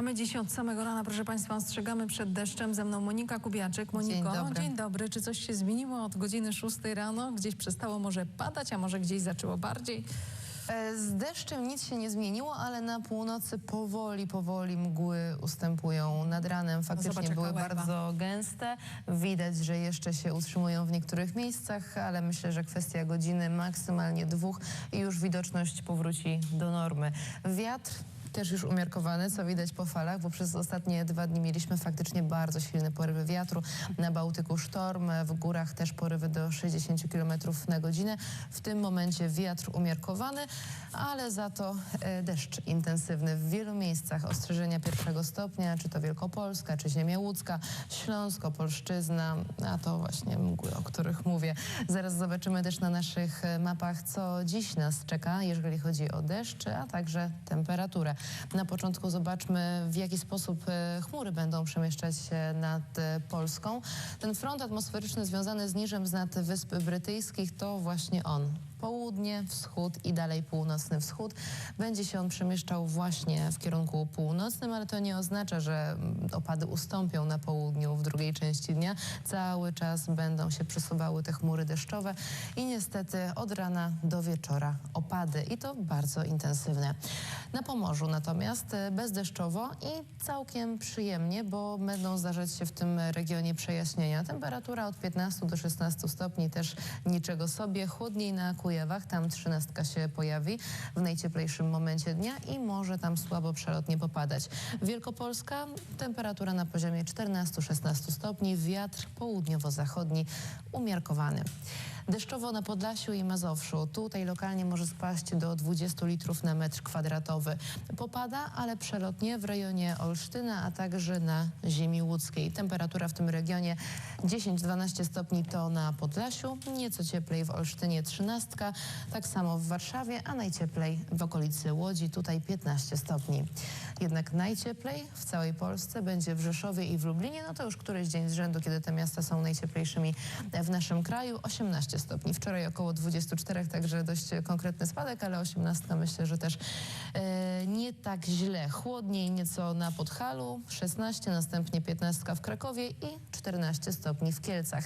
A my dziś od samego rana, proszę Państwa, ostrzegamy przed deszczem. Ze mną Monika Kubiaczek. Moniko, Dzień dobry. dzień dobry. Czy coś się zmieniło od godziny 6 rano? Gdzieś przestało może padać, a może gdzieś zaczęło bardziej? E, Z deszczem nic się nie zmieniło, ale na północy powoli, powoli mgły ustępują. Nad ranem faktycznie zobacz, były bardzo gęste. Widać, że jeszcze się utrzymują w niektórych miejscach, ale myślę, że kwestia godziny, maksymalnie dwóch i już widoczność powróci do normy. Wiatr też już umiarkowany, co widać po falach, bo przez ostatnie dwa dni mieliśmy faktycznie bardzo silne porywy wiatru. Na Bałtyku sztorm, w górach też porywy do 60 km na godzinę. W tym momencie wiatr umiarkowany, ale za to e, deszcz intensywny w wielu miejscach. Ostrzeżenia pierwszego stopnia, czy to Wielkopolska, czy Ziemia Łódzka, Śląsko, Polszczyzna, a to właśnie mgły, o których mówię. Zaraz zobaczymy też na naszych e, mapach, co dziś nas czeka, jeżeli chodzi o deszcz, a także temperaturę. Na początku zobaczmy, w jaki sposób e, chmury będą przemieszczać się nad e, Polską. Ten front atmosferyczny związany z niżem z nad Wysp Brytyjskich to właśnie on. Południe, wschód i dalej północny wschód. Będzie się on przemieszczał właśnie w kierunku północnym, ale to nie oznacza, że opady ustąpią na południu w drugiej części dnia. Cały czas będą się przesuwały te chmury deszczowe i niestety od rana do wieczora opady i to bardzo intensywne. Na Pomorzu natomiast bezdeszczowo i całkiem przyjemnie, bo będą zdarzać się w tym regionie przejaśnienia. Temperatura od 15 do 16 stopni też niczego sobie. Chłodniej na Kujawach, tam 13 się pojawi w najcieplejszym momencie dnia i może tam słabo przelotnie popadać. Wielkopolska temperatura na poziomie 14-16 stopni, wiatr południowo-zachodni umiarkowany. Deszczowo na Podlasiu i Mazowszu. Tutaj lokalnie może spaść do 20 litrów na metr kwadratowy. Popada, ale przelotnie w rejonie Olsztyna, a także na ziemi łódzkiej. Temperatura w tym regionie 10-12 stopni to na Podlasiu, nieco cieplej w Olsztynie 13, tak samo w Warszawie, a najcieplej w okolicy Łodzi, tutaj 15 stopni. Jednak najcieplej w całej Polsce będzie w Rzeszowie i w Lublinie, no to już któryś dzień z rzędu, kiedy te miasta są najcieplejszymi w naszym kraju, 18 stopni. Wczoraj około 24, także dość konkretny spadek, ale 18 myślę, że też e, nie tak źle. Chłodniej nieco na Podhalu, 16, następnie 15 w Krakowie i 14 stopni w Kielcach.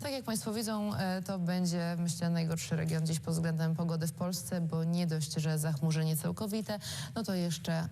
Tak jak Państwo widzą, e, to będzie, myślę, najgorszy region dziś pod względem pogody w Polsce, bo nie dość, że zachmurzenie całkowite, no to jeszcze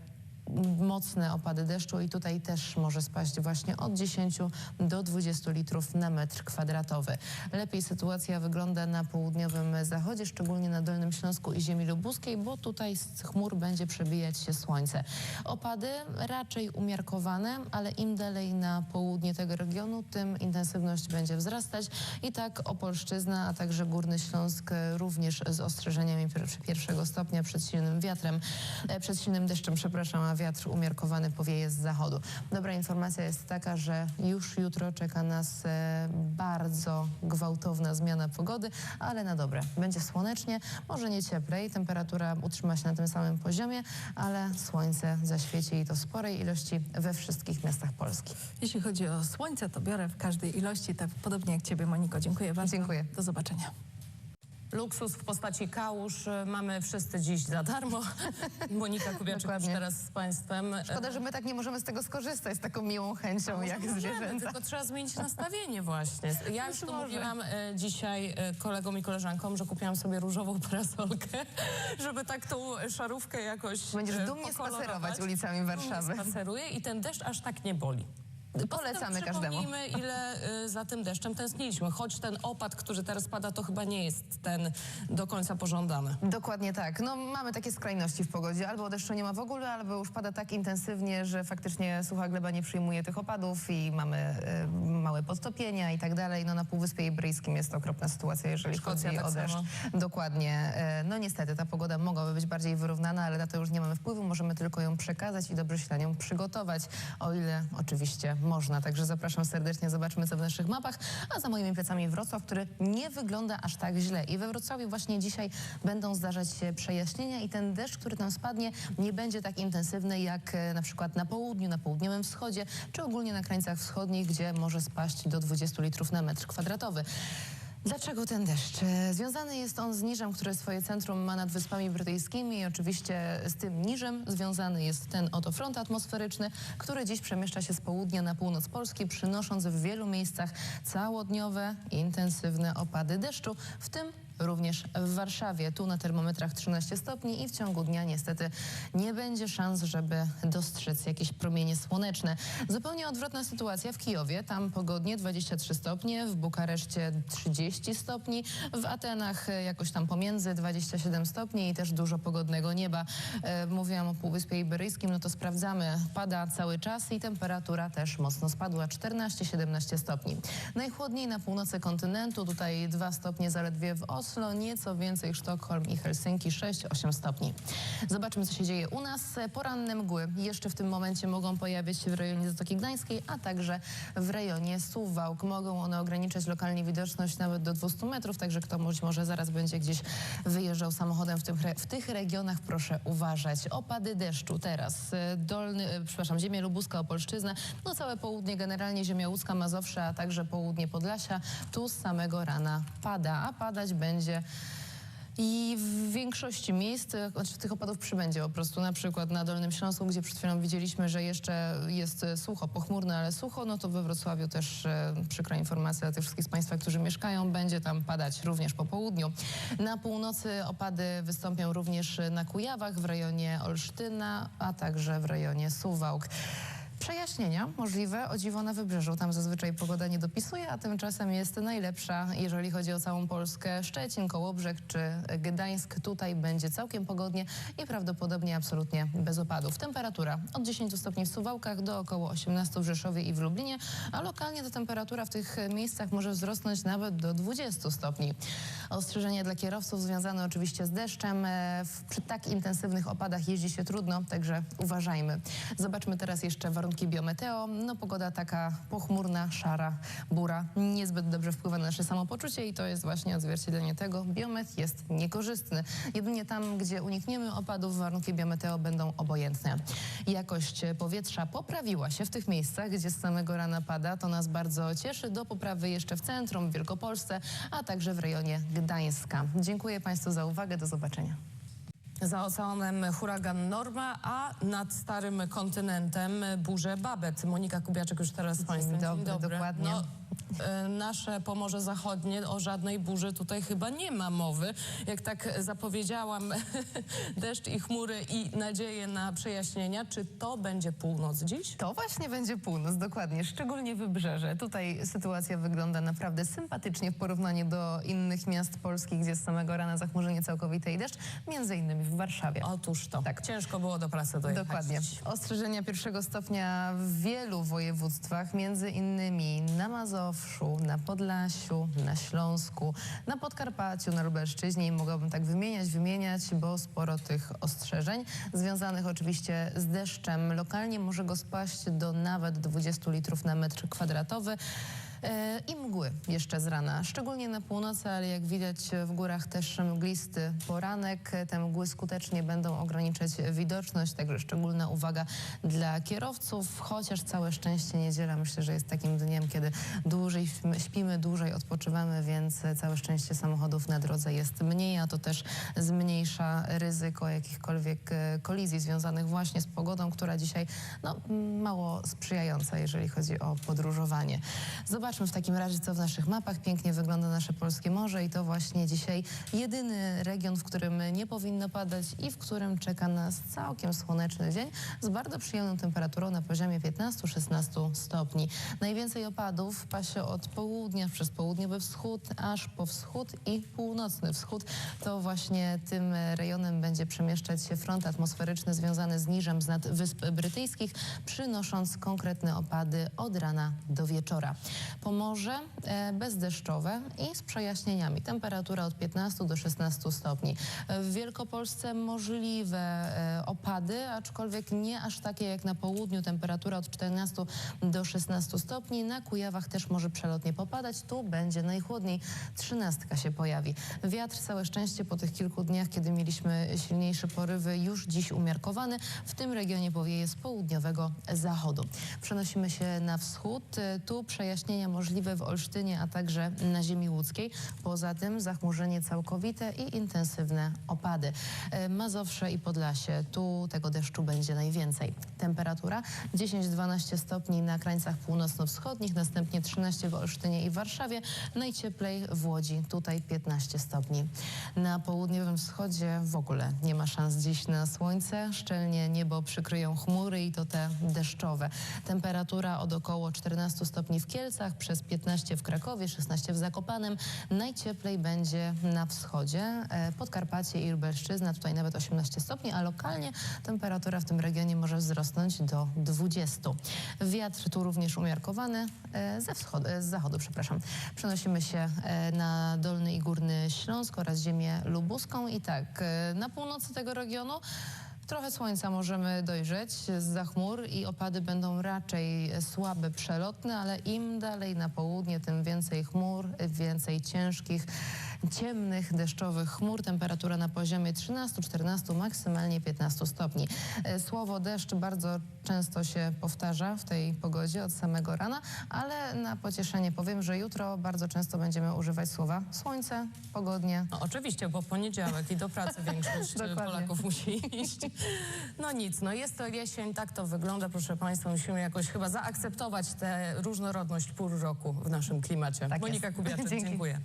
mocne opady deszczu i tutaj też może spaść właśnie od 10 do 20 litrów na metr kwadratowy. Lepiej sytuacja wygląda na południowym zachodzie, szczególnie na Dolnym Śląsku i ziemi lubuskiej, bo tutaj z chmur będzie przebijać się słońce. Opady raczej umiarkowane, ale im dalej na południe tego regionu, tym intensywność będzie wzrastać i tak Opolszczyzna, a także Górny Śląsk również z ostrzeżeniami pier- pierwszego stopnia przed silnym wiatrem, e, przed silnym deszczem, przepraszam, a wiatr umiarkowany powieje z zachodu. Dobra informacja jest taka, że już jutro czeka nas e, bardzo gwałtowna zmiana pogody, ale na dobre. Będzie słonecznie, może nie cieplej, temperatura utrzyma się na tym samym poziomie, ale słońce zaświeci i to sporej ilości we wszystkich miastach Polski. Jeśli chodzi o słońce, to biorę w każdej ilości, tak podobnie jak Ciebie, Moniko. Dziękuję bardzo. Dziękuję. Do zobaczenia. Luksus w postaci kałuż y, mamy wszyscy dziś za darmo. Monika Kubiaczek już teraz z Państwem. Szkoda, że my tak nie możemy z tego skorzystać z taką miłą chęcią jak Możemy, zwierzęta. tylko trzeba zmienić nastawienie właśnie. Ja już Być to może. mówiłam e, dzisiaj e, kolegom i koleżankom, że kupiłam sobie różową parasolkę, żeby tak tą szarówkę jakoś Będziesz dumnie spacerować ulicami Warszawy. Spaceruję i ten deszcz aż tak nie boli. Polecamy każdemu. Ile y, za tym deszczem tęskniliśmy. Choć ten opad, który teraz pada, to chyba nie jest ten do końca pożądany. Dokładnie tak. No, mamy takie skrajności w pogodzie. Albo deszczu nie ma w ogóle, albo już pada tak intensywnie, że faktycznie sucha gleba nie przyjmuje tych opadów i mamy e, małe podtopienia i tak dalej. No, na Półwyspie Iberyjskim jest okropna sytuacja, jeżeli Szkocja chodzi tak o deszcz. samo. Dokładnie. E, no niestety ta pogoda mogłaby być bardziej wyrównana, ale na to już nie mamy wpływu. Możemy tylko ją przekazać i dobrze się na nią przygotować, o ile oczywiście można. Także zapraszam serdecznie, zobaczmy co w naszych mapach. A za moimi plecami Wrocław, który nie wygląda aż tak źle. I we Wrocławiu właśnie dzisiaj będą zdarzać się przejaśnienia i ten deszcz, który tam spadnie, nie będzie tak intensywny jak e, na przykład na południu, na południowym wschodzie, czy ogólnie na krańcach wschodnich, gdzie może spaść do 20 litrów na metr kwadratowy. Dlaczego ten deszcz? E, Związany jest on z niżem, które swoje centrum ma nad Wyspami Brytyjskimi i oczywiście z tym niżem związany jest ten oto front atmosferyczny, który dziś przemieszcza się z południa na północ Polski, przynosząc w wielu miejscach całodniowe, intensywne opady deszczu, w tym również w Warszawie. Tu na termometrach 13 stopni i w ciągu dnia niestety nie będzie szans, żeby dostrzec jakieś promienie słoneczne. Zupełnie odwrotna sytuacja w Kijowie. Tam pogodnie 23 stopnie, w Bukareszcie 30 stopni, w Atenach jakoś tam pomiędzy 27 stopni i też dużo pogodnego nieba. E, Mówiłam o Półwyspie Iberyjskim, no to sprawdzamy. Pada cały czas i temperatura też mocno spadła, 14-17 stopni. Najchłodniej na północy kontynentu, tutaj 2 stopnie zaledwie w Oslo, nieco więcej Sztokholm i Helsinki 6-8 stopni. Zobaczmy, co się dzieje u nas. Poranne mgły jeszcze w tym momencie mogą pojawić się w rejonie Zatoki Gdańskiej, a także w rejonie Suwałk. Mogą one ograniczać lokalnie widoczność nawet do 200 metrów, także kto być może zaraz będzie gdzieś wyjeżdżał samochodem w, tym, w tych regionach, proszę uważać. Opady deszczu teraz. e, Dolny, e, przepraszam, ziemia lubuska, Opolszczyzna, no całe południe generalnie ziemia łódzka, Mazowsza, a także południe Podlasia. Tu z samego rana pada, a padać będzie i w większości miejsc znaczy tych opadów przybędzie po prostu. Na przykład na Dolnym Śląsku, gdzie przed chwilą widzieliśmy, że jeszcze jest e, sucho, pochmurno, ale sucho, no to we Wrocławiu też e, przykra informacja dla tych wszystkich z Państwa, którzy mieszkają, będzie tam padać również po południu. Na północy opady wystąpią również na Kujawach, w rejonie Olsztyna, a także w rejonie Suwałk. Przejaśnienia możliwe, o dziwo na wybrzeżu. Tam zazwyczaj pogoda nie dopisuje, a tymczasem jest najlepsza, jeżeli chodzi o całą Polskę. Szczecin, Kołobrzeg czy Gdańsk. Tutaj będzie całkiem pogodnie i prawdopodobnie absolutnie bez opadów. Temperatura od 10 stopni w Suwałkach do około 18 w Rzeszowie i w Lublinie, a lokalnie ta temperatura w tych miejscach może wzrosnąć nawet do 20 stopni. Ostrzeżenie dla kierowców związane oczywiście z deszczem. E, Przy tak intensywnych opadach jeździ się trudno, także uważajmy. Zobaczmy teraz jeszcze warunki biometeo. No pogoda taka pochmurna, szara, bura, niezbyt dobrze wpływa na nasze samopoczucie i to jest właśnie odzwierciedlenie tego. Biomet jest niekorzystny. Jedynie tam, gdzie unikniemy opadów, warunki biometeo będą obojętne. Jakość powietrza poprawiła się w tych miejscach, gdzie z samego rana pada. To nas bardzo cieszy. Do poprawy jeszcze w centrum, w Wielkopolsce, a także w rejonie Gdańska. Dziękuję Państwu za uwagę. Do zobaczenia. Za oceanem huragan Norma, a nad starym kontynentem burze Babet. Monika Kubiaczek już teraz z Państwem. dobry, dokładnie. No, e, nasze Pomorze Zachodnie o żadnej burzy tutaj chyba nie ma mowy. Jak tak zapowiedziałam, deszcz i chmury i nadzieję na przejaśnienia. Czy to będzie północ dziś? To właśnie będzie północ, dokładnie, szczególnie wybrzeże. Tutaj sytuacja wygląda naprawdę sympatycznie w porównaniu do innych miast polskich, gdzie z samego rana zachmurzenie całkowite i deszcz, między innymi w Warszawie. Otóż to. Tak. Ciężko było do pracy dojechać. Dokładnie. Ostrzeżenia pierwszego stopnia w wielu województwach, między innymi na Mazowszu, na Podlasiu, na Śląsku, na Podkarpaciu, na Lubelszczyźnie i mogłabym tak wymieniać, wymieniać, bo sporo tych ostrzeżeń związanych oczywiście z deszczem. Lokalnie może go spaść do nawet 20 litrów na metr kwadratowy. E, I mgły jeszcze z rana, szczególnie na północy, ale jak widać w górach też mglisty poranek. Te mgły skutecznie będą ograniczać widoczność, także szczególna uwaga dla kierowców, chociaż całe szczęście niedziela myślę, że jest takim dniem, kiedy dłużej śpimy- dłużej odpoczywamy, więc całe szczęście samochodów na drodze jest mniej, a to też zmniejsza ryzyko jakichkolwiek e, kolizji związanych właśnie z pogodą, która dzisiaj no, mało sprzyjająca, jeżeli chodzi o podróżowanie. Zobaczmy w takim razie, co w naszych mapach pięknie wygląda nasze polskie morze i to właśnie dzisiaj jedyny region, w którym nie powinno padać i w którym czeka nas całkiem słoneczny dzień z bardzo przyjemną temperaturą na poziomie 15-16 stopni. Najwięcej opadów pasie od południa przez południowy wschód aż po wschód i północny wschód. To właśnie tym rejonem będzie przemieszczać się front atmosferyczny związany z niżem z nad Wysp Brytyjskich, przynosząc konkretne opady od rana do wieczora. Pomorze e, bezdeszczowe i z przejaśnieniami. Temperatura od 15 do 16 stopni. W Wielkopolsce możliwe e, opady, aczkolwiek nie aż takie jak na południu. Temperatura od 14 do 16 stopni. Na Kujawach też może przelotnie popadać. Tu będzie najchłodniej. Trzynastka się pojawi. Wiatr, całe szczęście po tych kilku dniach, kiedy mieliśmy silniejsze porywy, już dziś umiarkowany. W tym regionie powieje z południowego zachodu. Przenosimy się na wschód. E, Tu przejaśnienia możliwe w Olsztynie, a także na ziemi łódzkiej. Poza tym zachmurzenie całkowite i intensywne opady. E, Mazowsze i Podlasie, tu tego deszczu będzie najwięcej. Temperatura 10-12 stopni na krańcach północno-wschodnich, następnie 13 w Olsztynie i Warszawie, najcieplej w Łodzi, tutaj 15 stopni. Na południowym wschodzie w ogóle nie ma szans dziś na słońce, szczelnie niebo przykryją chmury i to te deszczowe. Temperatura od około 14 stopni w Kielcach, przez 15 w Krakowie, 16 w Zakopanem. Najcieplej będzie na wschodzie, e, Podkarpacie i Lubelszczyzna, tutaj nawet 18 stopni, a lokalnie temperatura w tym regionie może wzrosnąć do 20. Wiatr tu również umiarkowany e, ze wschodu, e, z zachodu, przepraszam. Przenosimy się na Dolny i Górny Śląsk oraz ziemię lubuską i tak, na północy tego regionu Trochę słońca możemy dojrzeć z chmur i opady będą raczej słabe, przelotne, ale im dalej na południe, tym więcej chmur, więcej ciężkich, ciemnych, deszczowych chmur. Temperatura na poziomie 13-14, maksymalnie 15 stopni. E, Słowo deszcz bardzo często się powtarza w tej pogodzie od samego rana, ale na pocieszenie powiem, że jutro bardzo często będziemy używać słowa słońce, pogodnie. No, oczywiście, bo poniedziałek i do pracy większość Dokładnie. Polaków musi iść. No nic, no jest to jesień, tak to wygląda, proszę Państwa. Musimy jakoś chyba zaakceptować tę różnorodność pór roku w naszym klimacie. Tak Monika. Kubiaczek, dziękuję.